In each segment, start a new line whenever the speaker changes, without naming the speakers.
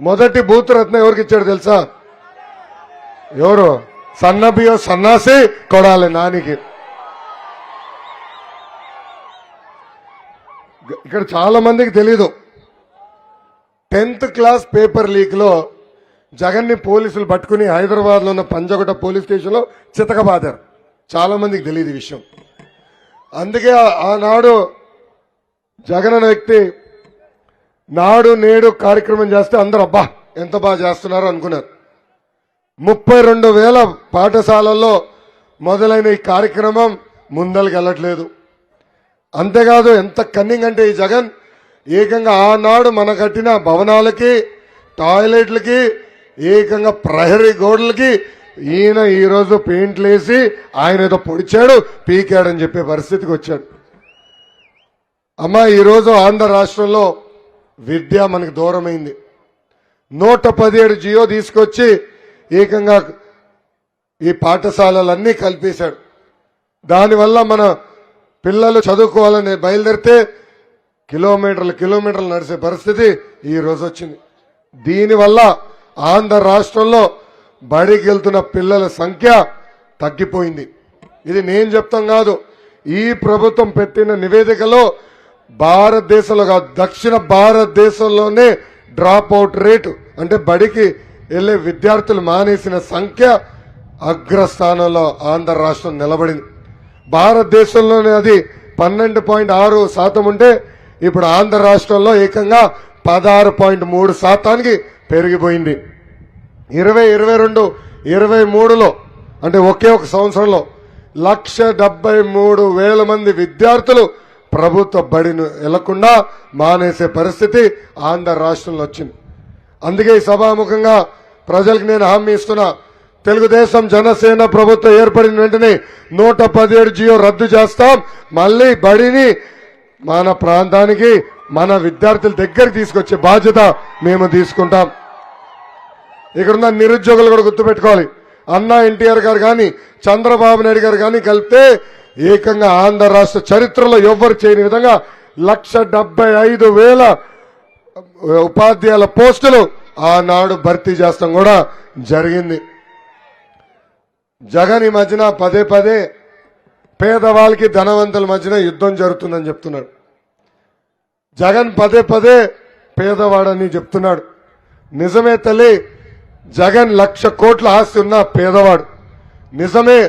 మొదటి బూత్ ఎవరికి ఇచ్చాడు తెలుసా? ఎవరు? సన్నబియో సన్నాసి కొడాలి నానికి. ఇక్కడ చాలా మందికి తెలీదు. టెన్త్ క్లాస్ పేపర్ లీక్లో జగన్ని పోలీసులు పట్టుకుని హైదరాబాద్లో ఉన్న పంజగుట పోలీస్ స్టేషన్లో చితకబాదారు. చాలా మందికి తెలియదు ఈ విషయం. అందుకే ఆనాడు జగన్ అనే వ్యక్తి నాడు నేడు కార్యక్రమం చేస్తే అందరూ అబ్బా ఎంత బాగా చేస్తున్నారు అనుకున్నారు. ముప్పై రెండు వేల పాఠశాలల్లో మొదలైన ఈ కార్యక్రమం ముందలకు వెళ్ళట్లేదు. అంతేకాదు ఎంత కన్నింగ్ అంటే ఈ జగన్ ఏకంగా ఆనాడు మన కట్టిన భవనాలకి టాయిలెట్లకి ఏకంగా ప్రహరీ గోడలకి ఈయన ఈరోజు పెయింట్లు వేసి ఆయన ఏదో పొడిచాడు పీకాడని చెప్పే పరిస్థితికి వచ్చాడు. అమ్మా ఈరోజు ఆంధ్ర రాష్ట్రంలో విద్య మనకు దూరమైంది. నూట పదిహేడు జియో తీసుకొచ్చి ఏకంగా ఈ పాఠశాలలన్నీ కల్పేశాడు. దానివల్ల మన పిల్లలు చదువుకోవాలని బయలుదేరితే కిలోమీటర్లు కిలోమీటర్లు నడిచే పరిస్థితి ఈ రోజు వచ్చింది. దీనివల్ల ఆంధ్ర రాష్ట్రంలో బడికి వెళ్తున్న పిల్లల సంఖ్య తగ్గిపోయింది. ఇది నేను చెప్తాం కాదు ఈ ప్రభుత్వం పెట్టిన నివేదికలో భారతదేశంలో కాదు దక్షిణ భారతదేశంలోనే డ్రాప్ అవుట్ రేటు. అంటే బడికి వెళ్ళే విద్యార్థులు మానేసిన సంఖ్య అగ్రస్థానంలో ఆంధ్ర రాష్ట్రం నిలబడింది. భారతదేశంలోనే అది పన్నెండు పాయింట్ ఆరు శాతం ఉంటే ఇప్పుడు ఆంధ్ర రాష్ట్రంలో ఏకంగా పదహారు పాయింట్ మూడు శాతానికి పెరిగిపోయింది. ఇరవై ఇరవై రెండు ఇరవై మూడులో అంటే ఒకే ఒక సంవత్సరంలో లక్ష డెబ్బై మూడు వేల మంది విద్యార్థులు ప్రభుత్వ బడిని వెళ్ళకుండా మానేసే పరిస్థితి ఆంధ్ర రాష్ట్రంలో వచ్చింది. అందుకే ఈ సభాముఖంగా ప్రజలకు నేను హామీ ఇస్తున్నా. తెలుగుదేశం జనసేన ప్రభుత్వం ఏర్పడిన వెంటనే నూట పదిహేడు జియో రద్దు చేస్తాం. మళ్ళీ బడిని మన ప్రాంతానికి మన విద్యార్థుల దగ్గరికి తీసుకొచ్చే బాధ్యత మేము తీసుకుంటాం. ఇక్కడున్న నిరుద్యోగులు కూడా గుర్తుపెట్టుకోవాలి. అన్నా ఎన్టీఆర్ గారు కానీ చంద్రబాబు నాయుడు గారు కానీ కలిపితే ఏకంగా ఆంధ్ర రాష్ట్ర చరిత్రలో ఎవ్వరు చేయని విధంగా లక్ష డెబ్బై ఐదు వేల ఉపాధ్యాయుల పోస్టులు ఆనాడు భర్తీ చేస్తాం కూడా జరిగింది. జగన్ ఈ మధ్యన పదే పదే పేదవాళ్ళకి ధనవంతుల మధ్యన యుద్ధం జరుగుతుందని చెప్తున్నాడు. జగన్ పదే పదే పేదవాడని చెప్తున్నాడు. నిజమే తల్లి జగన్ లక్ష కోట్ల ఆస్తి ఉన్న పేదవాడు. నిజమే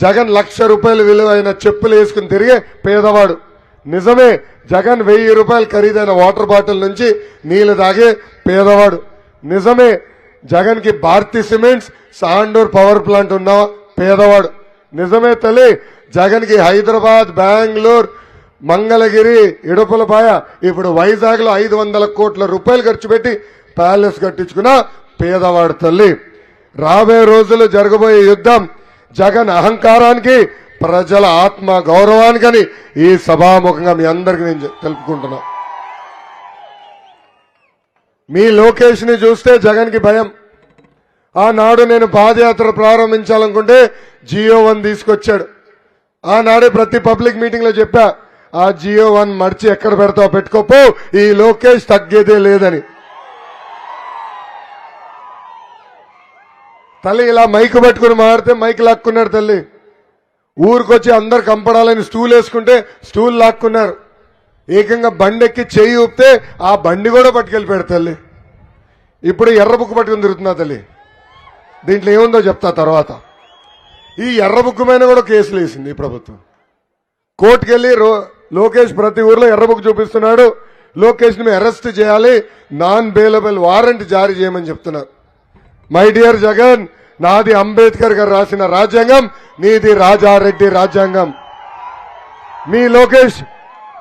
జగన్ లక్ష రూపాయలు విలువైన చెప్పులు వేసుకుని తిరిగే పేదవాడు. నిజమే జగన్ వెయ్యి రూపాయలు ఖరీదైన వాటర్ బాటిల్ నుంచి నీళ్ళు తాగే పేదవాడు. నిజమే జగన్కి Bharathi cements Sandur power plant ఉన్న పేదవాడు. నిజమే తల్లి జగన్కి హైదరాబాద్ బెంగళూరు మంగళగిరి ఇడుపులపాయ ఇప్పుడు వైజాగ్లో ఐదు వందల కోట్ల రూపాయలు ఖర్చు పెట్టి ప్యాలెస్ కట్టించుకున్న పేదవాడు తల్లి. రాబోయే రోజులు జరగబోయే యుద్ధం జగన్ అహంకారానికి ప్రజల ఆత్మ గౌరవానికని ఈ సభాముఖంగా మీ అందరికి నేను తెలుపుకుంటున్నా. మీ లోకేష్ని చూస్తే జగన్కి భయం. ఆనాడు నేను పాదయాత్ర ప్రారంభించాలనుకుంటే జియో వన్ తీసుకొచ్చాడు. ఆనాడే ప్రతి పబ్లిక్ మీటింగ్లో చెప్పా ఆ జియో వన్ మడిచి ఎక్కడ పెడతావు పెట్టుకోపో ఈ లోకేష్ తగ్గేదే లేదని. తల్లి ఇలా మైక్ పట్టుకుని మాడితే మైక్ లాక్కున్నాడు తల్లి. ఊరికొచ్చి అందరు కంపడాలని స్టూల్ వేసుకుంటే స్టూల్ లాక్కున్నారు. ఏకంగా బండి ఎక్కి చేయి ఊపితే ఆ బండి కూడా పట్టుకెళ్ళిపోయాడు తల్లి. ఇప్పుడు ఎర్ర బుక్ పట్టుకుని తిరుగుతున్నా తల్లి. దీంట్లో ఏముందో చెప్తా తర్వాత. ఈ ఎర్ర మీద కూడా కేసులు వేసింది ఈ ప్రభుత్వం. కోర్టుకెళ్ళి రో లోకేష్ ప్రతి ఊర్లో ఎర్ర బుక్ చూపిస్తున్నాడు. లోకేష్ని అరెస్ట్ చేయాలి. నాన్ బెయిలబుల్ వారెంట్ జారీ చేయమని చెప్తున్నారు మై డియర్ జగన్ నాది అంబేద్కర్ గారు రాసిన రాజ్యాంగం నీది రాజారెడ్డి రాజ్యాంగం. మీ లోకేష్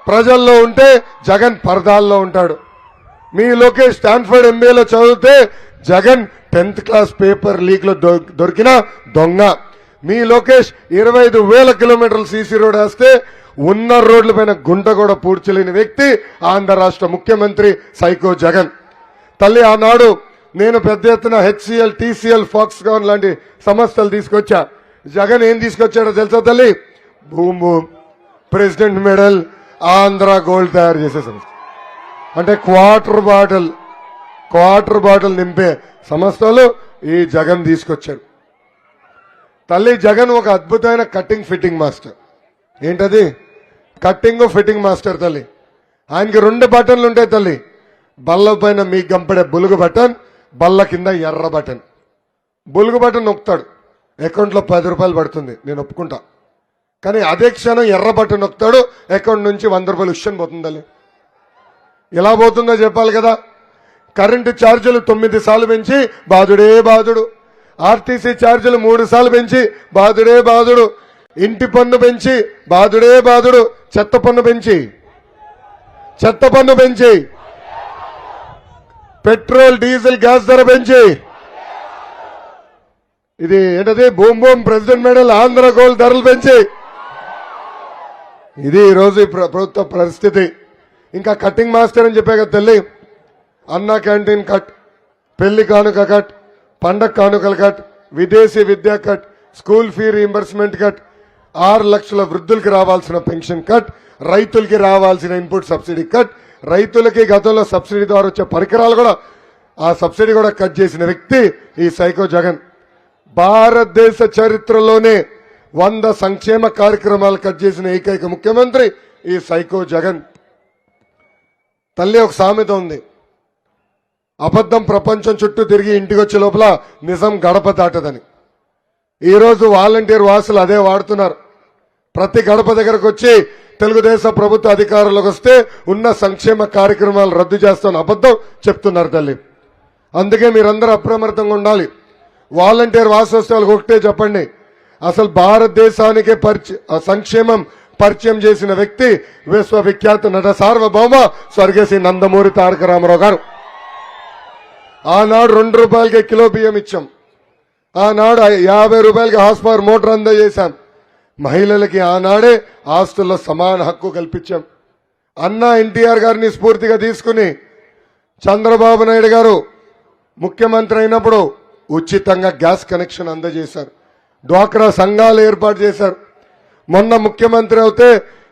ప్రజల్లో ఉంటే జగన్ పరదాల్లో ఉంటాడు. మీ లోకేష్ స్టాన్ఫర్డ్ ఎంబీఏలో చదివితే జగన్ టెన్త్ క్లాస్ పేపర్ లీక్లో దొ- దొరికిన దొంగ. మీ లోకేష్ ఇరవై ఐదు వేల కిలోమీటర్ల సీసీ రోడ్ వేస్తే ఉన్న రోడ్ల పైన గుంట కూడా పూడ్చలేని వ్యక్తి ఆంధ్ర రాష్ట్ర ముఖ్యమంత్రి సైకో జగన్. తల్లి ఆనాడు నేను పెద్ద ఎత్తున హెచ్సిఎల్ టీసీఎల్ ఫాక్స్కాన్ లాంటి సంస్థలు తీసుకొచ్చా. జగన్ ఏం తీసుకొచ్చాడో తెలుసా తల్లి? Boom Boom President Medal Andhra Gold తయారు చేసే సంస్థ. అంటే క్వార్టర్ బాటిల్ క్వార్టర్ బాటిల్ నింపే సంస్థలు ఈ జగన్ తీసుకొచ్చాడు తల్లి జగన్ ఒక అద్భుతమైన కట్టింగ్ ఫిట్టింగ్ మాస్టర్. ఏంటది? కట్టింగ్ ఫిట్టింగ్ మాస్టర్ తల్లి. ఆయనకి రెండు బటన్లు ఉంటాయి తల్లి. బల్ల పైన మీకు గంపడే బులుగు బటన్ బల్ల కింద ఎర్ర బటన్. బొలుగు బటన్ నొక్కుతాడు. అకౌంట్లో పది రూపాయలు పడుతుంది. నేను ఒప్పుకుంటా. కానీ అదే క్షణం ఎర్ర బటన్ నొక్కుతాడు. అకౌంట్ నుంచి వంద రూపాయలు ఉష్యం పోతుందని ఎలా పోతుందో చెప్పాలి కదా. కరెంటు ఛార్జీలు తొమ్మిది సార్లు పెంచి బాధుడే బాధుడు. ఆర్టీసీ ఛార్జీలు మూడు సార్లు పెంచి బాధుడే బాధుడు. ఇంటి పన్ను పెంచి బాధుడే బాధుడు. చెత్త పన్ను పెంచి. చెత్త పన్ను పెంచి. పెట్రోల్ డీజిల్ గ్యాస్ ధర పెంచి. ఇది ఏంటది? Boom Boom President Medal Andhra Gold ధరలు పెంచి. ఇది ఈరోజు ప్రభుత్వ పరిస్థితి. ఇంకా కటింగ్ మాస్టర్ అని చెప్పే కదా తల్లి. అన్న క్యాంటీన్ కట్ పెళ్ళి కానుక కట్ పండగ కానుకలు కట్ విదేశీ విద్యా cut school fee reimbursement cut ఆరు లక్షల వృద్ధులకి రావాల్సిన పెన్షన్ కట్ రైతులకి రావాల్సిన ఇన్పుట్ సబ్సిడీ కట్ రైతులకి గతంలో సబ్సిడీ ద్వారా వచ్చే పరికరాలు కూడా ఆ సబ్సిడీ కూడా కట్ చేసిన వ్యక్తి ఈ సైకో జగన్. భారతదేశ చరిత్రలోనే వంద సంక్షేమ కార్యక్రమాలు కట్ చేసిన ఏకైక ముఖ్యమంత్రి ఈ సైకో జగన్. తల్లి ఒక సామెత ఉంది. అబద్ధం ప్రపంచం చుట్టూ తిరిగి ఇంటికి వచ్చే లోపల నిజం గడప దాటదని. ఈరోజు వాలంటీర్ వాసులు అదే వాడుతున్నారు. ప్రతి గడప దగ్గరకు వచ్చి తెలుగుదేశం ప్రభుత్వ అధికారంలోకి వస్తే ఉన్న సంక్షేమ కార్యక్రమాలు రద్దు చేస్తాను అబద్ధం చెప్తున్నారు తల్లి. అందుకే మీరందరూ అప్రమత్తంగా ఉండాలి. వాలంటీర్ వాసోత్సవాలకు ఒకటే చెప్పండి. అసలు భారతదేశానికే పరిచ సంక్షేమం పరిచయం చేసిన వ్యక్తి విశ్వవిఖ్యాత నట సార్వభౌమ స్వర్గశ్రీ నందమూరి తారక రామారావు గారు. ఆనాడు రెండు రూపాయలకి కిలో బియ్యం ఇచ్చాం. ఆనాడు యాభై రూపాయలకి హాస్పర్ మోటార్ అందజేశాం. మహిళలకి ఆనాడే ఆస్తుల్లో సమాన హక్కు కల్పించాం. అన్నా ఎన్టీఆర్ గారిని స్ఫూర్తిగా తీసుకుని చంద్రబాబు నాయుడు గారు ముఖ్యమంత్రి అయినప్పుడు ఉచితంగా గ్యాస్ కనెక్షన్ అందజేశారు. డ్వాక్రా సంఘాలు ఏర్పాటు చేశారు. మొన్న ముఖ్యమంత్రి అవుతే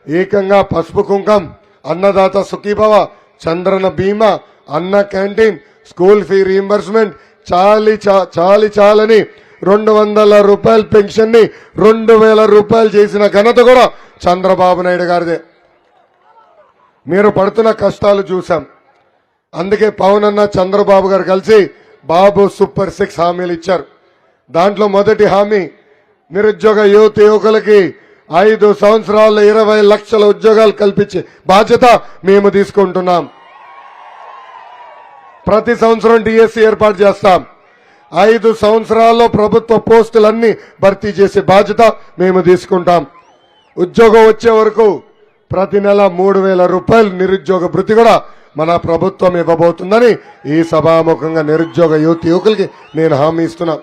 ఏకంగా పసుపు కుంకం అన్నదాత సుఖీభవ చంద్రన బీమా అన్న క్యాంటీన్ స్కూల్ ఫీ రీఎంబర్స్మెంట్ చాలి చాలి చాలని రెండు వందల రూపాయల పెన్షన్ని రెండు వేల రూపాయలు చేసిన ఘనత కూడా చంద్రబాబు నాయుడు గారిదే. మీరు పడుతున్న కష్టాలు చూశాం. అందుకే పవన్ అన్న చంద్రబాబు గారు కలిసి బాబు సూపర్ సిక్స్ హామీలు ఇచ్చారు. దాంట్లో మొదటి హామీ నిరుద్యోగ యువత యువకులకి ఐదు సంవత్సరాల్లో ఇరవై లక్షల ఉద్యోగాలు కల్పించే బాధ్యత మేము తీసుకుంటున్నాం. ప్రతి సంవత్సరం డిఎస్సి ఏర్పాటు చేస్తాం. ఐదు సంవత్సరాల్లో ప్రభుత్వ పోస్టులన్నీ భర్తీ చేసే బాధ్యత మేము తీసుకుంటాం. ఉద్యోగం వచ్చే వరకు ప్రతి నెల మూడు వేల రూపాయలు నిరుద్యోగ భృతి కూడా మన ప్రభుత్వం ఇవ్వబోతుందని ఈ సభాముఖంగా నిరుద్యోగ యువతి యువకులకి నేను హామీ ఇస్తున్నా.